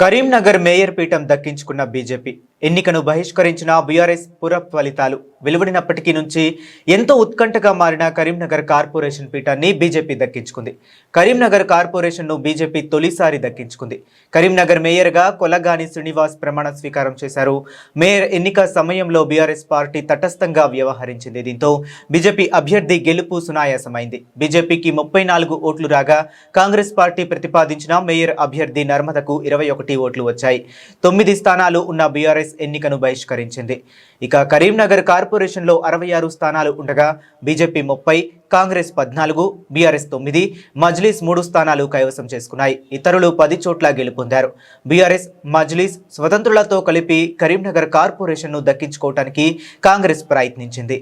Karimnagar mayor పీఠం దక్కించుకున్న BJP. ఎన్నికను బహిష్కరించిన బీఆర్ఎస్ పుర ఫలితాలు వెలువడినప్పటికీ నుంచి ఎంతో ఉత్కంఠగా మారిన కరీంనగర్ కార్పొరేషన్ పీఠాన్ని బీజేపీ దక్కించుకుంది. కరీంనగర్ కార్పొరేషన్ను బీజేపీ తొలిసారి దక్కించుకుంది. కరీంనగర్ మేయర్గా కొలగాని శ్రీనివాస్ ప్రమాణ స్వీకారం చేశారు. మేయర్ ఎన్నిక సమయంలో బీఆర్ఎస్ పార్టీ తటస్థంగా వ్యవహరించింది. దీంతో బీజేపీ అభ్యర్థి గెలుపు సునాయాసమైంది. బీజేపీకి ముప్పై నాలుగు ఓట్లు రాగా కాంగ్రెస్ పార్టీ ప్రతిపాదించిన మేయర్ అభ్యర్థి నర్మదకు ఇరవై ఒకటి ఓట్లు వచ్చాయి. తొమ్మిది స్థానాలు ఉన్న బీఆర్ఎస్ ఎన్నికను బహిష్కరించింది. ఇక కరీంనగర్ కార్పొరేషన్లో అరవై ఆరు స్థానాలు ఉండగా బీజేపీ ముప్పై కాంగ్రెస్ పద్నాలుగు బీఆర్ఎస్ తొమ్మిది మజ్లీస్ మూడు స్థానాలు కైవసం చేసుకున్నాయి. ఇతరులు పది చోట్ల గెలుపొందారు. బీఆర్ఎస్ మజ్లీస్ స్వతంత్రులతో కలిపి కరీంనగర్ కార్పొరేషన్ను దక్కించుకోవటానికి కాంగ్రెస్ ప్రయత్నించింది.